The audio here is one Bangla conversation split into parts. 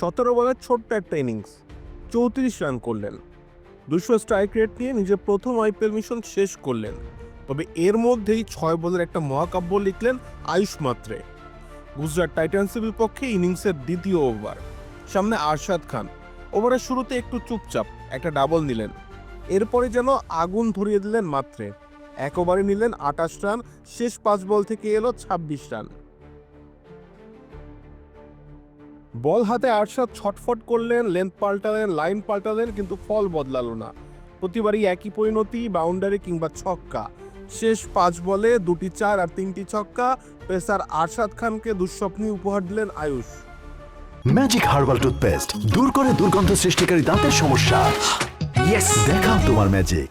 সতেরো বলের ছোট্ট একটা ইনিংস চৌত্রিশ রান করলেন। দুশো স্ট্রাইক রেট নিয়ে নিজের প্রথম আইপিএল মিশন শেষ করলেন। তবে এর মধ্যেই ছয় বলের একটা মহাকাব্য লিখলেন আয়ুষ মাত্রে। গুজরাট টাইটান্সের বিপক্ষে ইনিংসের দ্বিতীয় ওভার সামনে আরশাদ খান। ওভারের শুরুতে একটু চুপচাপ একটা ডাবল নিলেন। এরপরে যেন আগুন ধরিয়ে দিলেন মাত্রে। এক ওভারে নিলেন আটাশ রান শেষ পাঁচ বল থেকে এলো ছাব্বিশ রান বল হাতে আরশাদ ছটফট করলেন লেন্থ পাল্টালেন লাইন পাল্টালেন কিন্তু ফল বদলালো না। প্রতিবারই একই পরিণতি বাউন্ডারি কিংবা ছক্কা। শেষ পাঁচ বলে দুটি চার আর তিনটি ছক্কা পেসার আরশাদ খানকে দুঃস্বপ্নী উপহার দিলেন আয়ুষ। ম্যাজিক হার্বাল টুথপেস্ট দূর করে দুর্গন্ধ সৃষ্টিকারী দাঁতের সমস্যা। ইয়েস দেখাও তোমার ম্যাজিক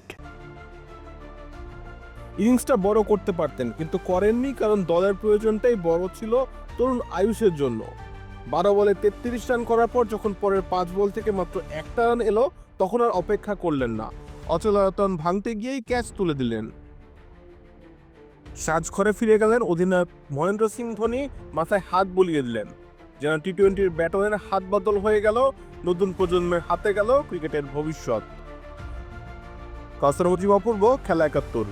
ইনিংসটা বড় করতে পারতেন কিন্তু করেননি কারণ দলের প্রয়োজনটাই বড় ছিল তরুণ আয়ুষের জন্য। বারো বলে তেত্রিশ রান করার পর যখন পরের পাঁচ বল থেকে মাত্র একটা রান এলো, তখন আর অপেক্ষা করলেন না। অচলায়তন ভাঙতে গিয়েই ক্যাচ তুলে দিলেন। সাজঘরে ফিরে গেলেন অধিনায়ক মহেন্দ্র সিং ধোনি, মাথায় হাত বুলিয়ে দিলেন। যেন টি টোয়েন্টির ব্যাটনের হাত বদল হয়ে গেল, নতুন প্রজন্মের হাতে গেল ক্রিকেটের ভবিষ্যৎ। কাসর মুজিব অপূর্ব, খেলা একাত্তর।